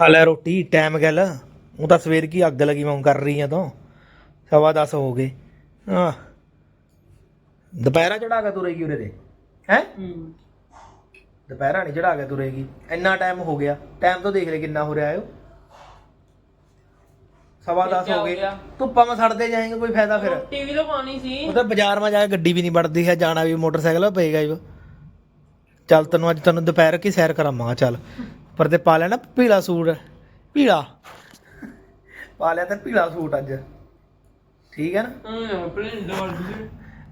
ਖਾ ਲੈ ਰੋਟੀ ਟਾਈਮ ਗੱਲ। ਉਹ ਤਾਂ ਸਵੇਰ ਕੀ ਅੱਗ ਲੱਗੀ ਮੈਂ ਕਰ ਰਹੀ ਆ ਤੂੰ। ਸਵਾ 10 ਹੋ ਗਏ। ਹਾਂ ਦੁਪਹਿਰਾ ਚੜਾ ਕੇ ਤੁਰੇਗੀ ਉਰੇ ਦੇ ਹੈ? ਦੁਪਹਿਰਾ ਨਹੀਂ ਚੜਾ ਕੇ ਤੁਰੇਗੀ। ਇੰਨਾ ਟਾਈਮ ਹੋ ਗਿਆ। ਟਾਈਮ ਤਾਂ ਦੇਖ ਲੈ ਕਿੰਨਾ ਹੋ ਰਿਹਾ ਆਇਓ ਸਵਾ 10 ਹੋ ਗਏ। ਧੁੱਪਾਂ ਮੈਂ ਸੜਦੇ ਜਾਏਂਗੇ ਕੋਈ ਫਾਇਦਾ ਫਿਰ? ਟੀਵੀ ਤਾਂ ਪਾਣੀ ਸੀ। ਉਹ ਤਾਂ ਬਾਜ਼ਾਰ ਮਾ ਜਾ ਕੇ ਗੱਡੀ ਵੀ ਨਹੀਂ ਵੜਦੀ ਹੈ ਜਾਣਾ ਵੀ ਮੋਟਰਸਾਈਕਲ ਪਏਗਾ ਹੀ ਚੱਲ ਤੈਨੂੰ ਅੱਜ ਤੈਨੂੰ ਦੁਪਹਿਰ ਕੀ ਸੈਰ ਕਰਾਵਾਂਗਾ ਚੱਲ। ਪਰ ਤੇ ਪਾ ਲੈਣਾ ਪੀਲਾ ਸੂਟ। ਪੀਲਾ? ਪਾ ਲਿਆ ਤੇ ਪੀਲਾ ਸੂਟ ਅੱਜ। ਠੀਕ ਹੈ ਨਾ? ਹਾਂ ਪ੍ਰਿੰਟ ਵਰਗੀ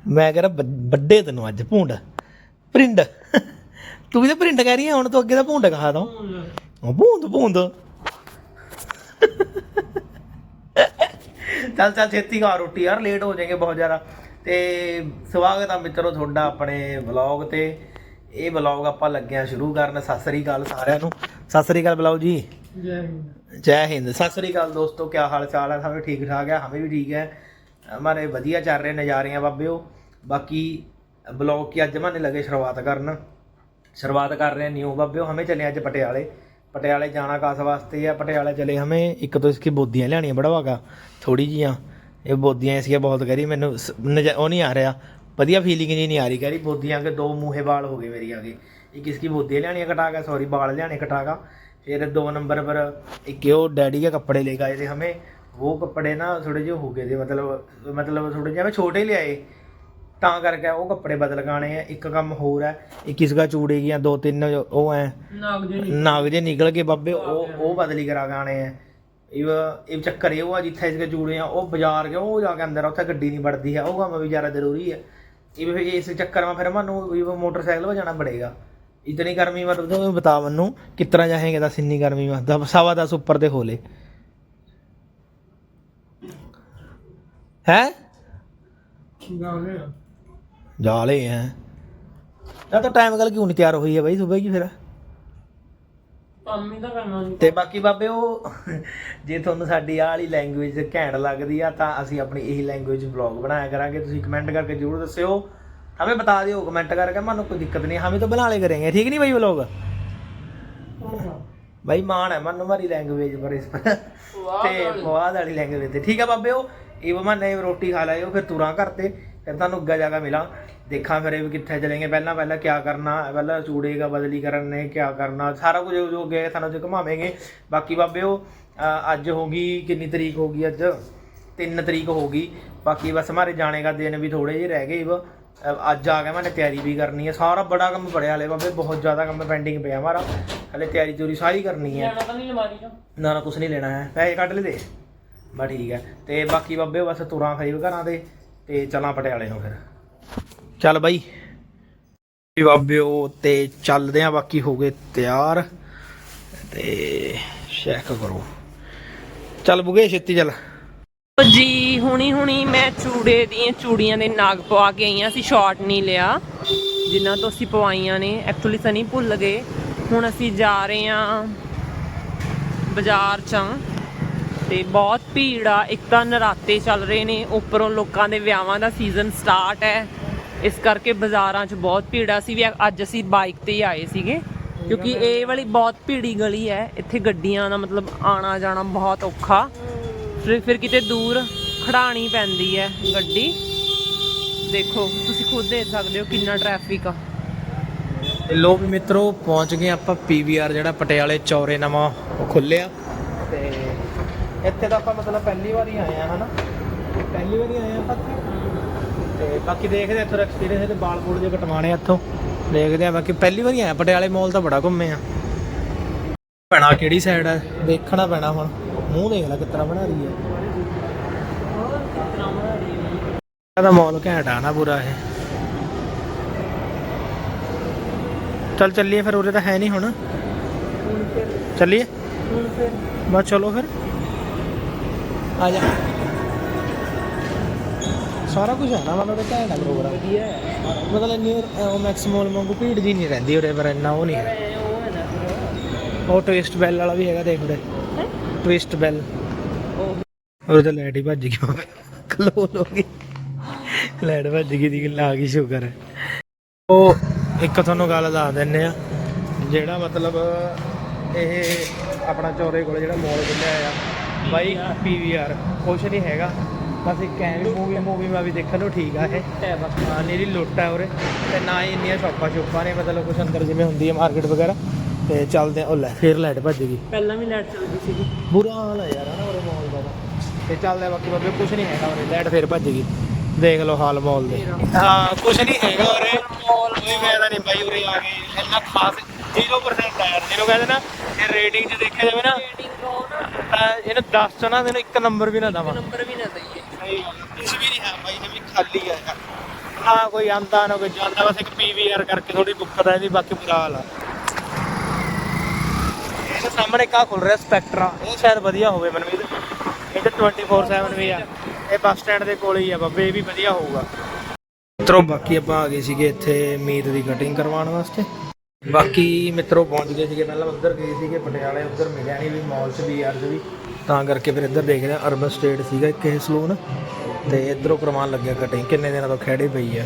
ਮੈਂ ਕਹਿੰਦਾ ਵੱਡ- ਤੈਨੂੰ ਅੱਜ ਭੂੰਡ। ਪ੍ਰਿੰਡ ਤੂੰ ਵੀ ਤਾਂ ਪ੍ਰਿੰਡ ਕਹਿ ਰਹੀ ਹੈ ਹੁਣ ਤੂੰ ਅੱਗੇ ਤਾਂ ਭੂੰਡ ਕਹਾ ਤਾ ਉਹ ਭੂੰਦ ਭੂੰਦ। ਚੱਲ ਚੱਲ ਛੇਤੀ ਖਾ ਰੋਟੀ ਯਾਰ ਲੇਟ ਹੋ ਜਾਏਗੇ ਬਹੁਤ ਜ਼ਿਆਦਾ। ਤੇ ਸਵਾਗਤ ਆ ਮਿੱਤਰੋ ਤੁਹਾਡਾ ਆਪਣੇ ਵਲੌਗ ਤੇ। ਇਹ ਵਲੌਗ ਆਪਾਂ ਲੱਗੇ ਆ ਸ਼ੁਰੂ ਕਰਨ। ਸਤਿ ਸ੍ਰੀ ਅਕਾਲ ਸਾਰਿਆਂ ਨੂੰ। ਸਤਿ ਸ੍ਰੀ ਅਕਾਲ ਬਲਾਉ ਜੀ। ਜੈ ਹਿੰਦ। ਜੈ ਹਿੰਦ। ਸਤਿ ਸ੍ਰੀ ਅਕਾਲ ਦੋਸਤੋ ਕੀ ਹਾਲ ਚਾਲ ਹੈ? ਸਭ ਠੀਕ ਠਾਕ ਹੈ? ਹਮੇ ਵੀ ਠੀਕ ਹੈ। ਹਮਾਰੇ ਵਧੀਆ ਚੱਲ ਰਹੇ ਨਜ਼ਾਰੇ ਆ ਬਾਬਿਓ। ਬਾਕੀ ਬਲੌਗ ਕੀ ਅੱਜ ਮਾਨੇ ਲਗੇ ਸ਼ੁਰੂਆਤ ਕਰਨ। ਸ਼ੁਰੂਆਤ ਕਰ ਰਹੇ ਨਿਊ। ਬਾਬਿਓ ਹਮੇ ਚਲੇ ਅੱਜ ਪਟਿਆਲੇ। ਪਟਿਆਲੇ ਜਾਣਾ ਕਾਸ ਵਾਸਤੇ ਆ ਪਟਿਆਲੇ ਚਲੇ ਹਮੇ। ਇੱਕ ਤੋਂ ਇਸਕੀ ਬੋਦੀਆਂ ਲੈਣੀਆਂ ਬੜਵਾਗਾ ਥੋੜੀ ਜੀਆਂ। ਇਹ ਬੋਦੀਆਂ ਇਸਕੇ ਬਹੁਤ ਗਰੀ ਮੈਨੂੰ ਉਹ ਨਹੀਂ ਆ ਰਿਹਾ। ਵਧੀਆ ਫੀਲਿੰਗ ਨਹੀਂ ਆ ਰਹੀ। ਕਹਿ ਰਹੀ ਬੋਦੀਆਂ ਕੇ ਦੋ ਮੂਹੇ ਵਾਲ ਹੋ ਗਏ ਮੇਰੀ ਆਗੇ एक इसकी बुद्धि लेनी है कटा का सॉरी बाल लेने कटा का फिर दो नंबर पर एक वो डैडी के कपड़े लेकर आए थे हमें वो कपड़े ना थोड़े जो हो गए थे मतलब मतलब थोड़े जो हमें छोटे ले आए ਤਾਂ ਕਰਕੇ ਉਹ ਕੱਪੜੇ ਬਦਲ ਗਾਣੇ ਆ। ਇੱਕ ਕੰਮ ਹੋਰ ਹੈ ਇੱਕ ਕਿਸਗਾ ਚੂੜੇ ਗਿਆ ਦੋ ਤਿੰਨ ਉਹ ਐ। ਨਾਗ ਜੇ ਨਿਕਲ ਕੇ ਬਾਬੇ ਉਹ ਉਹ ਬਦਲੀ ਕਰਾ ਗਾਣੇ ਆ। ਇਹ ਇਹ ਚੱਕਰ ਇਹ ਹੋਆ ਜਿੱਥੇ ਇਸਗੇ ਚੂੜੇ ਆ ਉਹ ਬਾਜ਼ਾਰ ਗਿਆ ਉਹ ਜਾ ਕੇ ਅੰਦਰ ਉੱਥੇ ਗੱਡੀ ਨਹੀਂ ਵੜਦੀ ਹੈ ਉਹ ਕੰਮ ਵੀ ਜ਼ਿਆਦਾ ਜ਼ਰੂਰੀ ਹੈ ਇਹ ਇਸ ਚੱਕਰ ਮਾ ਫਿਰ ਮੈਨੂੰ ਮੋਟਰਸਾਈਕਲ ਵਜਾਣਾ ਪੜੇਗਾ। इतनी गर्मी में तो तुम्हें बता मनु कितना जाएंगे दस इतनी गर्मी में दस सवा दस ऊपर ते खोले हैं ਗਾਣੇ जाले हैं यार तो टाइम कल क्यों नहीं तैयार हुई है भाई सुबह की फिर ਕੰਮ ਹੀ ਤਾਂ ਕਰਨਾ ਸੀ ਤੇ ਬਾਕੀ ਬਾਬੇ ਉਹ ਜੇ ਤੁਹਾਨੂੰ ਸਾਡੀ ਆਹ ਵਾਲੀ ਲੈਂਗੁਏਜ ਘੈਂਟ ਲੱਗਦੀ ਆ ਤਾਂ ਅਸੀਂ ਆਪਣੀ ਇਹੀ ਲੈਂਗੁਏਜ ਵਲੌਗ ਬਣਾਇਆ ਕਰਾਂਗੇ ਤੁਸੀਂ ਕਮੈਂਟ ਕਰਕੇ ਜਰੂਰ ਦੱਸਿਓ हमें बता दियो कमेंट करके मानो कोई दिक्कत नहीं हम तो बना ले करेंगे ठीक नहीं भाई वो भाई मान है मन हमारी लैंग्वेज पर इस पर ਤੇ ਫਵਾਦ ਵਾਲੀ ਲੈਂਗੁਏਜ ਤੇ। ਠੀਕ ਆ ਬਾਬਿਓ ਇਹ ਬਹਾਨੇ ਰੋਟੀ ਖਾ ਲਾਇਓ ਫਿਰ ਤੁਰਾਂ ਕਰਤੇ ਫਿਰ ਤੁਹਾਨੂੰ ਅੱਗਾ ਜਾ ਕੇ ਮਿਲਾਂ। ਦੇਖਾਂ ਫਿਰ ਇਹ ਕਿੱਥੇ ਚਲेंगे ਪਹਿਲਾਂ ਪਹਿਲਾਂ ਕੀ ਕਰਨਾ ਪਹਿਲਾਂ ਚੂੜੇ ਦਾ ਬਦਲੀ ਕਰਨ ਨੇ ਕੀ ਕਰਨਾ। ਸਾਰਾ ਕੁਝ ਜੋ ਗਏ ਸਾਨੂੰ ਤੇ ਘਮਾਵੇਂਗੇ। ਬਾਕੀ ਬਾਬਿਓ ਅੱਜ ਹੋ ਗਈ ਕਿੰਨੀ ਤਰੀਕ ਹੋ ਗਈ ਅੱਜ? 3 ਤਰੀਕ ਹੋ ਗਈ। ਬਾਕੀ ਬਸ ਹਮਾਰੇ ਜਾਣੇ ਦਾ ਦਿਨ ਵੀ ਥੋੜੇ ਜਿਹੇ ਰਹਿ ਗਏ ਵਾ ਅੱਜ ਆ ਗਿਆ ਮੈਨੇ ਤਿਆਰੀ ਵੀ ਕਰਨੀ ਹੈ ਸਾਰਾ ਬੜਾ ਕੰਮ ਪੜਿਆ ਹਲੇ ਬਾਬੇ ਬਹੁਤ ਜ਼ਿਆਦਾ ਕੰਮ ਪੈਂਡਿੰਗ ਪਿਆ ਹਮਾਰਾ ਹਲੇ ਤਿਆਰੀ ਚੋਰੀ ਸਾਰੀ ਕਰਨੀ ਹੈ ਜਾਣਾ ਤਾਂ ਨਹੀਂ ਲਮਾਰੀ ਚੋਂ? ਨਾ ਨਾ ਕੁਛ ਨਹੀਂ ਲੈਣਾ ਹੈ। ਪੈਸੇ ਕੱਢ ਲੈ ਦੇ। ਬਸ ਠੀਕ ਹੈ ਤੇ ਬਾਕੀ ਬਾਬੇ ਬਸ ਤੁਰਾਂ ਖਰੀਬ ਘਰਾਂ ਦੇ ਤੇ ਚਲਾਂ ਪਟਿਆਲੇ ਨੂੰ ਫਿਰ। ਚੱਲ ਬਾਈ। ਵੀ ਬਾਬਿਓ ਤੇ ਚੱਲਦੇ ਆ ਬਾਕੀ ਹੋ ਗਏ ਤਿਆਰ। ਤੇ ਚੈੱਕ ਕਰੋ। ਚੱਲ ਬੁਗੇ ਛੇਤੀ ਚੱਲ। ਜੀ ਹੁਣੀ ਹੁਣੀ ਮੈਂ ਚੂੜੇ ਦੀਆਂ ਚੂੜੀਆਂ ਦੇ ਨਾਗ ਪਵਾ ਕੇ ਆਈਆਂ ਸੀ ਸ਼ਾਰਟ ਨਹੀਂ ਲਿਆ। ਜਿਨ੍ਹਾਂ ਤੋਂ ਅਸੀਂ ਪਵਾਈਆਂ ਨੇ ਐਕਚੁਅਲੀ ਸਨੀ ਭੁੱਲ ਗਏ। ਹੁਣ ਅਸੀਂ ਜਾ ਰਹੇ ਹਾਂ ਬਾਜ਼ਾਰ ਚ ਤੇ ਬਹੁਤ ਭੀੜ ਆ, ਇੱਕ ਤਾਂ ਨਰਾਤੇ ਚੱਲ ਰਹੇ ਨੇ, ਉੱਪਰੋਂ ਲੋਕਾਂ ਦੇ ਵਿਆਹਾਂ ਦਾ ਸੀਜ਼ਨ ਸਟਾਰਟ ਹੈ। ਇਸ ਕਰਕੇ ਬਾਜ਼ਾਰਾਂ 'ਚ ਬਹੁਤ ਭੀੜ ਆ ਸੀ ਵੀ ਅੱਜ ਅਸੀਂ ਬਾਈਕ ਤੇ ਹੀ ਆਏ ਸੀਗੇ, ਕਿਉਂਕਿ ਇਹ ਵਾਲੀ ਬਹੁਤ ਭੀੜੀ ਗਲੀ ਹੈ, ਇੱਥੇ ਗੱਡੀਆਂ ਦਾ ਮਤਲਬ ਆਣਾ ਜਾਣਾ ਬਹੁਤ ਔਖਾ। ਫਿਰ ਫਿਰ ਕਿਤੇ ਦੂਰ ਖੜਾਣੀ ਪੈਂਦੀ ਹੈ ਗੱਡੀ। ਦੇਖੋ, ਤੁਸੀਂ ਖੁਦ ਦੇਖ ਸਕਦੇ ਹੋ ਕਿੰਨਾ ਟ੍ਰੈਫਿਕ ਆ। ਲੋ ਵੀ ਮਿੱਤਰੋ, ਪਹੁੰਚ ਗਏ ਆਪਾਂ ਪੀਵੀਆਰ ਜਿਹੜਾ ਪਟਿਆਲੇ ਚੌਰੇ ਨਵਾਂ, ਉਹ ਖੁੱਲਿਆ ਤੇ ਇੱਥੇ ਤਾਂ ਆਪਾਂ ਮਤਲਬ ਪਹਿਲੀ ਵਾਰੀ ਆਏ ਆ ਹਨਾ? ਪਹਿਲੀ ਵਾਰੀ ਆਏ ਆ ਆਪਾਂ ਤੇ ਬਾਕੀ ਦੇਖਦੇ ਆ ਇੱਥੋਂ ਐਕਸਪੀਰੀਅੰਸ ਹੈ ਤੇ ਬਾਲ ਬੂਲ ਜੇ ਕਟਵਾਣੇ ਆ ਇੱਥੋਂ। ਦੇਖਦੇ ਆ ਬਾਕੀ ਪਹਿਲੀ ਵਾਰੀ ਆਏ ਪਟਿਆਲੇ ਮਾਲ ਤਾਂ ਬੜਾ ਘੁੰਮੇ ਆ ਪੈਣਾ ਕਿਹੜੀ ਸਾਈਡ ਆ? ਦੇਖਣਾ ਪੈਣਾ ਹੁਣ। ਮੂੰਹ ਦੇਖ ਲੈ ਕਿਤਨਾ ਬਣਾ ਰਹੀ ਹੈ। ਇਹਦਾ ਮਾਲ ਘੈਂਟ ਆ ਨਾ ਪੂਰਾ ਇਹ। ਚੱਲ ਚੱਲੀਏ ਫਿਰ ਉਰੇ ਤਾਂ ਹੈ ਨਹੀਂ ਹੁਣ। ਚੱਲੀਏ? ਬਸ ਚਲੋ ਫਿਰ। ਆ ਜਾ। ਸਾਰਾ ਕੁਝ ਹੈ ਨਾ ਮਤਲਬ ਕਿ ਘੈਂਟ ਆ ਪ੍ਰੋਗਰਾਮ ਵਧੀਆ ਮਤਲਬ ਇੰਨੀ ਉਹ ਮੈਕਸਿਮਲ ਵਾਂਗੂ ਭੀੜ ਜੀ ਨਹੀਂ ਰਹਿੰਦੀ ਉਰੇ ਪਰ ਇੰਨਾ ਉਹ ਨਹੀਂ ਹੈ। ਉਹ ਹੈ ਟਵਿਸਟ ਬੈਲ ਵਾਲਾ ਵੀ ਹੈਗਾ ਦੇਖ ਉਰੇ। ਟਵਿਸਟ ਬੈਲ ਉਹ ਉਰੇ ਤਾਂ ਲਾਈਟ ਹੀ ਭੱਜ ਗਈ। ਕਲੋਲ ਹੋ ਗਈ ਲਾਈਟ ਭੱਜ ਗਈ ਦੀ ਗੱਲ ਆ ਗਈ ਸ਼ੁਕਰ ਹੈ ਉਹ ਇੱਕ ਤੁਹਾਨੂੰ ਗੱਲ ਦੱਸ ਦਿੰਨੇ ਆ ਜਿਹੜਾ ਮਤਲਬ ਇਹ ਆਪਣਾ ਚੌਰੇ ਕੋਲ ਜਿਹੜਾ ਮਾਲ ਖੁੱਲਿਆ ਆ ਬਾਈ ਪੀਵੀਆਰ ਕੁਛ ਨਹੀਂ ਹੈਗਾ। ਬਸ ਇੱਕ ਐਵੇਂ ਮੂਵੀ ਮੂਵੀ ਮੈਂ ਵੀ ਦੇਖਣ ਨੂੰ ਠੀਕ ਆ ਇਹ। ਹਾਂ ਨੀਰੀ ਲੁੱਟ ਆ ਉਰੇ। ਤੇ ਨਾ ਹੀ ਇੰਨੀਆਂ ਸ਼ੌਪਾਂ ਸ਼ੋਪਾਂ ਨੇ ਮਤਲਬ ਕੁਛ ਅੰਦਰ ਜਿਵੇਂ ਹੁੰਦੀ ਹੈ ਮਾਰਕੀਟ ਵਗੈਰਾ। ਤੇ ਚੱਲਦੇ ਆ ਉਹ ਲੈ ਫੇਰ ਲਾਈਟ ਭੱਜ ਗਈ। ਪਹਿਲਾਂ ਵੀ ਲਾਈਟ ਚੱਲਦੀ ਸੀਗੀ। ਬੁਰਾ ਹਾਲ ਹੈ ਯਾਰ ਹਨਾ ਉਰੇ ਮਾਲ ਦਾ ਤਾਂ। ਚੱਲਦੇ ਬਾਕੀ ਬਾਬੇ ਕੁਛ ਨਹੀਂ ਹੈਗਾ ਉਰੇ ਲਾਈਟ ਫੇਰ ਭੱਜ ਗਈ। ਦੇਖ ਲਓ ਹਾਲ ਮਾਲ ਦੇ। ਹਾਂ ਕੁਛ ਨਹੀਂ ਹੈਗਾ ਉਰੇ। ਮਾਲ ਕੋਈ ਫਾਇਦਾ ਨਹੀਂ ਬਾਈ ਉਰੇ ਆ ਗਏ ਇੰਨਾ ਖਾਸ 0% ਆ ਯਾਰ ਜਿਹਨੂੰ ਕਹਿੰਦੇ ਨਾ ਇਹ ਰੇਟਿੰਗ 'ਚ ਦੇਖਿਆ ਜਾਵੇ ਨਾ ਤਾਂ ਇਹਨੂੰ 10 ਚੋਂ ਨਾ ਤੈਨੂੰ ਇੱਕ ਨੰਬਰ ਵੀ ਨਾ ਦਵਾਂ। ਨੰਬਰ ਵੀ ਨਾ ਦਈਏ। ਸਹੀ। ਕੁਛ ਵੀ ਨਹੀਂ ਹੈ ਬਾਈ ਇਹ ਵੀ ਖਾਲੀ ਹੈ। ਨਾ ਕੋਈ ਆਂਦਾ ਨਾ ਕੋਈ ਜਾਂਦਾ ਬਸ ਇੱਕ ਪੀਵੀਆਰ ਕਰਕੇ ਥੋੜੀ ਬੁੱਕਰ ਹੈ ਇਹਦੀ ਬਾਕੀ ਬੁਰਾ ਹਾਲ ਆ। ਇਹਦੇ ਸਾਹਮਣੇ ਕਾ ਖੁੱਲ ਰਿਹਾ ਸਪੈਕਟਰਾ ਇਹ ਸ਼ਾਇਦ ਵਧੀਆ ਹੋਵੇ ਮਨਵੀਰ ਇਹ 24/7 ਵੀ ਆ। ਇਹ ਬੱਸ ਸਟੈਂਡ ਦੇ ਕੋਲ ਹੀ ਆ ਬੱਬੇ, ਇਹ ਵੀ ਵਧੀਆ ਹੋਊਗਾ। ਮਿੱਤਰੋ, ਬਾਕੀ ਆਪਾਂ ਆ ਗਏ ਸੀਗੇ ਇੱਥੇ ਮੀਟ ਦੀ ਕਟਿੰਗ ਕਰਵਾਉਣ ਵਾਸਤੇ। ਬਾਕੀ ਮਿੱਤਰੋ, ਪਹੁੰਚ ਗਏ ਸੀਗੇ ਪਹਿਲਾਂ ਉੱਧਰ, ਗਏ ਸੀਗੇ ਪਟਿਆਲੇ, ਉੱਧਰ ਮਿਲਿਆ ਨਹੀਂ ਵੀ ਮਾਲ 'ਚ ਵੀ ਯਾਰ ਵੀ। ਤਾਂ ਕਰਕੇ ਫਿਰ ਇੱਧਰ ਦੇਖਦੇ ਆ ਅਰਬਨ ਸਟੇਟ ਸੀਗਾ ਇੱਕ ਇਹ ਸਲੂਨ ਤੇ ਇੱਧਰੋਂ ਕਰਵਾਉਣ ਲੱਗਿਆ ਕਟਿੰਗ ਕਿੰਨੇ ਦਿਨਾਂ ਤੋਂ ਖੜੇ ਪਈ ਆ।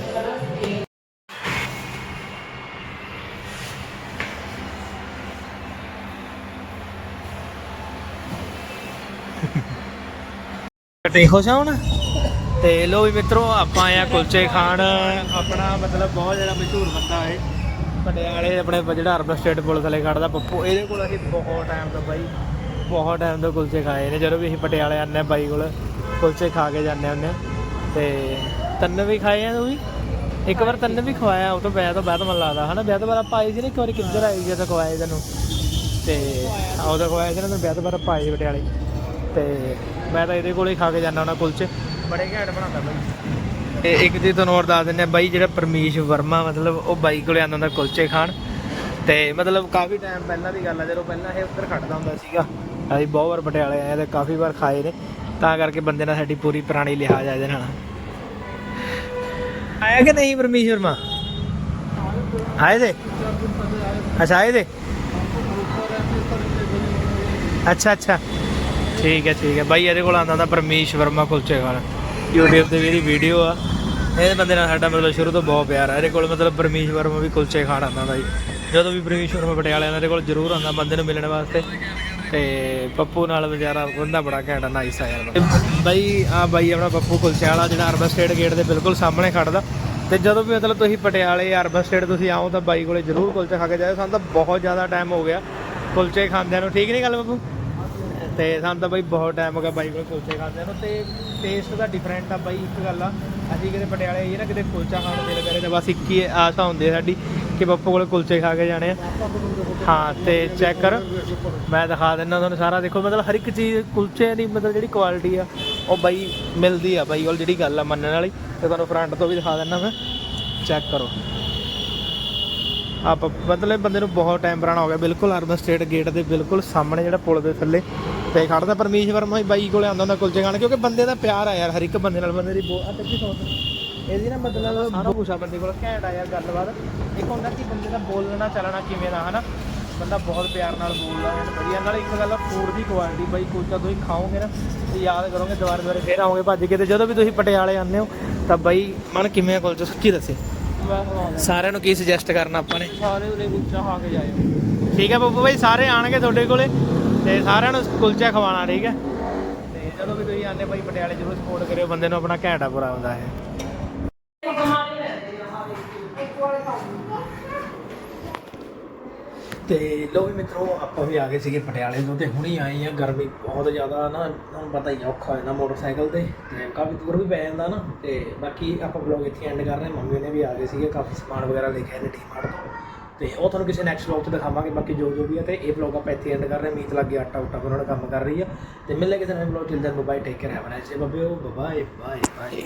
ਕਟਿੰਗ ਹੋ ਜਾਉਣ ਤੇ ਲੋ ਵੀ ਮਿੱਤਰੋ, ਆਪਾਂ ਆਇਆ ਕੁਲਚੇ ਖਾਣ। ਆਪਣਾ ਮਤਲਬ ਬਹੁਤ ਜਿਹੜਾ ਮਸ਼ਹੂਰ ਬੰਦਾ ਹੈ ਪਟਿਆਲੇ ਆਪਣੇ ਜਿਹੜਾ ਅਰਬਨ ਸਟੇਟ ਪੁਲਿਸ ਵਾਲੇ ਖੜਦਾ ਪੱਪੂ, ਇਹਦੇ ਕੋਲ ਅਸੀਂ ਬਹੁਤ ਟਾਈਮ ਤੋਂ ਬਾਈ, ਬਹੁਤ ਟਾਈਮ ਤੋਂ ਕੁਲਚੇ ਖਾਏ ਨੇ। ਜਦੋਂ ਵੀ ਅਸੀਂ ਪਟਿਆਲੇ ਆਉਂਦੇ ਹਾਂ ਬਾਈ ਕੋਲ, ਕੁਲਚੇ ਖਾ ਕੇ ਜਾਂਦੇ ਹੁੰਦੇ ਹਾਂ ਤੇ ਤੰਨ ਵੀ ਖਾਏ ਆ ਤੂੰ ਵੀ? ਇੱਕ ਵਾਰ ਤੰਨ ਵੀ ਖਵਾਇਆ, ਉਹ ਤੋਂ ਵਿਆਹ ਤੋਂ ਬਾਅਦ ਮਨ ਲੱਗਦਾ, ਹਨਾ? ਵਿਆਹ ਤੋਂ ਬਾਅਦ ਆਪਾਂ ਆਏ ਸੀ ਨਾ, ਇੱਕ ਵਾਰੀ ਕਿੱਧਰ ਆਈ ਜਦੋਂ ਖਵਾਏ ਤੈਨੂੰ? ਤੇ ਉਹਦਾ ਖਵਾਇਆ ਸੀ ਨਾ ਤੈਨੂੰ ਵਿਆਹ ਤੋਂ ਬਾਅਦ ਆਪਾਂ ਆਏ ਪਟਿਆਲੇ। ਤੇ ਮੈਂ ਤਾਂ ਇਹਦੇ ਕੋਲੇ ਖਾ ਕੇ ਜਾਂਦਾ ਹੁੰਦਾ ਕੁਲਚੇ। ਬੜੇ ਘੈਂਟ ਬਣਾਉਂਦਾ ਬਾਈ। ਤੇ ਇੱਕ ਚੀਜ਼ ਤੁਹਾਨੂੰ ਹੋਰ ਦੱਸ ਦਿੰਦੇ ਆ ਬਾਈ ਜਿਹੜਾ ਪਰਮੇਸ਼ ਵਰਮਾ ਮਤਲਬ ਉਹ ਬਾਈ ਕੋਲੇ ਆਉਂਦਾ ਹੁੰਦਾ ਕੁਲਚੇ ਖਾਣ। ਤੇ ਮਤਲਬ ਕਾਫੀ ਟਾਈਮ ਪਹਿਲਾਂ ਦੀ ਗੱਲ ਆ ਜਦੋਂ ਪਹਿਲਾਂ ਇਹ ਉੱਧਰ ਖੜਦਾ ਹੁੰਦਾ ਸੀਗਾ ਅਸੀਂ ਬਹੁਤ ਵਾਰ ਪਟਿਆਲੇ ਆਏ ਤੇ ਕਾਫੀ ਵਾਰ ਖਾਏ ਨੇ। ਤਾਂ ਕਰਕੇ ਬੰਦੇ ਨਾਲ ਸਾਡੀ ਪੂਰੀ ਪੁਰਾਣੀ ਲਿਹਾਜ਼ ਆ ਇਹਦੇ ਨਾਲ। ਆਇਆ ਕਿ ਨਹੀਂ ਪਰਮੇਸ਼ ਵਰਮਾ? ਆਏ ਦੇ ਅੱਛਾ ਆਏ ਦੇ ਅੱਛਾ ਅੱਛਾ। ਠੀਕ ਹੈ ਠੀਕ ਹੈ। ਬਾਈ, ਇਹਦੇ ਕੋਲ ਆਉਂਦਾ ਤਾਂ ਪਰਮੇਸ਼ ਵਰਮਾ ਕੁਲਚੇ ਖਾਣ YouTube ਤੇ ਵੀ ਇਹਦੀ ਵੀਡੀਓ ਆ। ਇਹ ਬੰਦੇ ਨਾਲ ਸਾਡਾ ਮਤਲਬ ਸ਼ੁਰੂ ਤੋਂ ਬਹੁਤ ਪਿਆਰ ਆ। ਇਹਦੇ ਕੋਲ ਮਤਲਬ ਪਰਮੇਸ਼ ਵਰਮਾ ਵੀ ਕੁਲਚੇ ਖਾਣ ਆਉਂਦਾ ਹੁੰਦਾ ਜੀ ਜਦੋਂ ਵੀ ਪਰਮੇਸ਼ ਵਰਮਾ ਪਟਿਆਲੇ ਆਉਂਦਾ ਇਹਦੇ ਕੋਲ ਜ਼ਰੂਰ ਆਉਂਦਾ, ਬੰਦੇ ਨੂੰ ਮਿਲਣ ਵਾਸਤੇ। ਤੇ ਪੱਪੂ ਨਾਲ ਵਿਚਾਰਾ ਬੰਦਾ ਬੜਾ ਘੈਂਟ ਨਾਈਸ ਆ ਯਾਰ ਤੇ ਬਾਈ ਆ ਬਾਈ ਆਪਣਾ ਪੱਪੂ ਕੁਲਚੇ ਵਾਲਾ ਜਿਹੜਾ ਅਰਬਨ ਸਟੇਟ ਗੇਟ ਦੇ ਬਿਲਕੁਲ ਸਾਹਮਣੇ ਖੜਦਾ। ਤੇ ਜਦੋਂ ਵੀ ਮਤਲਬ ਤੁਸੀਂ ਪਟਿਆਲੇ ਅਰਬਨ ਸਟੇਟ ਤੁਸੀਂ ਆਓ ਤਾਂ ਬਾਈ ਕੋਲੇ ਜ਼ਰੂਰ ਕੁਲਚੇ ਖਾ ਕੇ ਜਾਇਓ। ਸਾਨੂੰ ਤਾਂ ਬਹੁਤ ਜ਼ਿਆਦਾ ਟਾਈਮ ਹੋ ਗਿਆ ਕੁਲਚੇ ਖਾਂਦਿਆਂ ਨੂੰ। ਠੀਕ ਨਹੀਂ ਗੱਲ ਬੱਬੂ ਤੇ ਸਾਨੂੰ ਤਾਂ ਬਾਈ ਬਹੁਤ ਟਾਈਮ ਹੋ ਗਿਆ ਬਾਈ ਕੋਲ ਕੁਲਚੇ ਖਾਂਦੇ ਨੂੰ ਤੇ ਟੇਸਟ ਦਾ ਡਿਫਰੈਂਟ ਆ ਬਾਈ, ਇੱਕ ਗੱਲ ਆ, ਅਸੀਂ ਕਿਤੇ ਪਟਿਆਲੇ ਆਈਏ ਨਾ, ਕਿਤੇ ਕੁਲਚਾ ਖਾਣ ਦੇ ਕਰੇ ਤਾਂ ਬਸ ਇੱਕ ਹੀ ਆਸ ਹੁੰਦੀ ਹੈ ਸਾਡੀ ਕਿ ਬੱਪੂ ਕੋਲ ਕੁਲਚੇ ਖਾ ਕੇ ਜਾਣੇ ਆ। ਹਾਂ, ਤੇ ਚੈੱਕ ਕਰ, ਮੈਂ ਦਿਖਾ ਦਿੰਦਾ ਤੁਹਾਨੂੰ ਸਾਰਾ। ਦੇਖੋ, ਮਤਲਬ ਹਰ ਇੱਕ ਚੀਜ਼, ਕੁਲਚੇ ਦੀ ਮਤਲਬ ਜਿਹੜੀ ਕੁਆਲਿਟੀ ਆ, ਉਹ ਬਾਈ ਮਿਲਦੀ ਆ ਬਾਈ ਕੋਲ ਜਿਹੜੀ ਗੱਲ ਆ ਮੰਨਣ ਵਾਲੀ। ਤੇ ਤੁਹਾਨੂੰ ਫਰੰਟ ਤੋਂ ਵੀ ਦਿਖਾ ਦਿੰਦਾ ਮੈਂ। ਚੈੱਕ ਕਰੋ। ਆਪ ਮਤਲਬ ਬੰਦੇ ਨੂੰ ਬਹੁਤ ਟਾਈਮ ਪੁਰਾਣਾ ਹੋ ਗਿਆ। ਬਿਲਕੁਲ ਅਰਬਨ ਸਟੇਟ ਗੇਟ ਦੇ ਬਿਲਕੁਲ ਸਾਹਮਣੇ ਜਿਹੜਾ ਪੁਲ ਦੇ ਥੱਲੇ ਤੇ ਖੜਦਾ ਪਰਮੇਸ਼ ਵਰਮਾ ਹੀ ਬਾਈ ਕੋਲੇ ਆਉਂਦਾ ਹੁੰਦਾ ਕੁਲਚੇ ਖਾਣ ਕਿਉਂਕਿ ਬੰਦੇ ਦਾ ਪਿਆਰ ਆ ਯਾਰ ਹਰ ਇੱਕ ਬੰਦੇ ਨਾਲ ਬੰਦੇ ਦੀ ਬਹੁਤ ਆ ਸੋਚ। ਇਹਦੀ ਨਾ ਮਤਲਬ ਸਾਰਾ ਆ ਬੰਦੇ ਕੋਲ ਘੈਂਟ ਆ ਯਾਰ ਗੱਲਬਾਤ। ਇੱਕ ਹੁੰਦਾ ਕਿ ਬੰਦੇ ਦਾ ਬੋਲਣਾ ਚੱਲਣਾ ਕਿਵੇਂ ਦਾ ਹਨਾ? ਬੰਦਾ ਬਹੁਤ ਪਿਆਰ ਨਾਲ ਬੋਲਦਾ ਹੈ ਵਧੀਆ। ਨਾਲ ਇੱਕ ਗੱਲ ਫੂਡ ਦੀ ਕੁਆਲਿਟੀ ਬਾਈ ਕੁਲਚਾ ਤੁਸੀਂ ਖਾਓਗੇ ਨਾ ਤੇ ਯਾਦ ਕਰੋਗੇ ਦੁਬਾਰਾ ਦੁਬਾਰਾ ਫੇਰ ਆਓਗੇ ਭੱਜ ਕੇ ਤੇ ਜਦੋਂ ਵੀ ਤੁਸੀਂ ਪਟਿਆਲੇ ਆਉਂਦੇ ਹੋ ਤਾਂ ਬਾਈ ਮਨ ਕਿਵੇਂ ਆ ਕੁਲਚਾ ਸੱਚੀ ਦੱਸੇ? ਸਾਰਿਆਂ ਨੂੰ ਕੀ ਸੁਜੈਸਟ ਕਰਨਾ ਆਪਾਂ ਨੇ? ਸਾਰੇ ਉਰੇ ਕੁਲਚਾ ਖਾ ਕੇ ਜਾਇਓ। ਠੀਕ ਹੈ ਬੱਬੂ ਭਾਈ ਸਾਰੇ ਆਣਗੇ ਤੁਹਾਡੇ ਕੋਲੇ। ਤੇ ਸਾਰਿਆਂ ਨੂੰ ਕੁਲਚਾ ਖਵਾਉਣਾ ਠੀਕ ਹੈ? ਤੇ ਜਦੋਂ ਵੀ ਤੁਸੀਂ ਆਉਂਦੇ ਭਾਈ ਪਟਿਆਲੇ ਜ਼ਰੂਰ ਸਪੋਰਟ ਕਰਿਓ ਬੰਦੇ ਨੂੰ ਆਪਣਾ ਘੈਂਟਾ ਪੂਰਾ ਹੁੰਦਾ ਹੈ ਤੇ ਲੋ ਵੀ ਮਿੱਤਰੋ ਆਪਾਂ ਵੀ ਆ ਗਏ ਸੀਗੇ ਪਟਿਆਲੇ ਤੋਂ ਤੇ ਹੁਣੀ ਆਏ ਆ ਗਰਮੀ ਬਹੁਤ ਜ਼ਿਆਦਾ ਨਾ ਤੁਹਾਨੂੰ ਪਤਾ ਹੀ ਆ, ਔਖਾ ਹੋ ਜਾਂਦਾ ਮੋਟਰਸਾਈਕਲ ਤੇ ਤੇ ਕਾਫੀ ਦੂਰ ਵੀ ਪੈ ਜਾਂਦਾ ਨਾ। ਤੇ ਬਾਕੀ ਆਪਾਂ ਵਲੌਗ ਇੱਥੇ ਐਂਡ ਕਰ ਰਹੇ ਹਾਂ। ਮੰਮੀ ਨੇ ਵੀ ਆ ਗਏ ਸੀਗੇ ਕਾਫੀ ਸਮਾਨ ਵਗੈਰਾ ਲੈ ਕੇ ਆਏ ਨੇ ਡੀਮਾਰਟ ਤੋਂ। ਤੇ ਉਹ ਤੁਹਾਨੂੰ ਕਿਸੇ ਨੈਕਸਟ ਵਲੌਗ 'ਚ ਦਿਖਾਵਾਂਗੇ, ਬਾਕੀ ਜੋ ਜੋ ਵੀ ਹੈ ਤੇ ਇਹ ਵਲੌਗ ਆਪਾਂ ਇੱਥੇ ਐਂਡ ਕਰ ਰਹੇ ਹਾਂ। ਲੱਗ ਲੱਗੇ ਆਟਾ ਉਟਾ ਉਹਨਾਂ ਨਾਲ ਕੰਮ ਕਰ ਰਹੀ ਹੈ ਤੇ ਮਿਲਦੇ ਕਿਸੇ ਨਵੇਂ vlog children bye take care have a nice day bye bye bye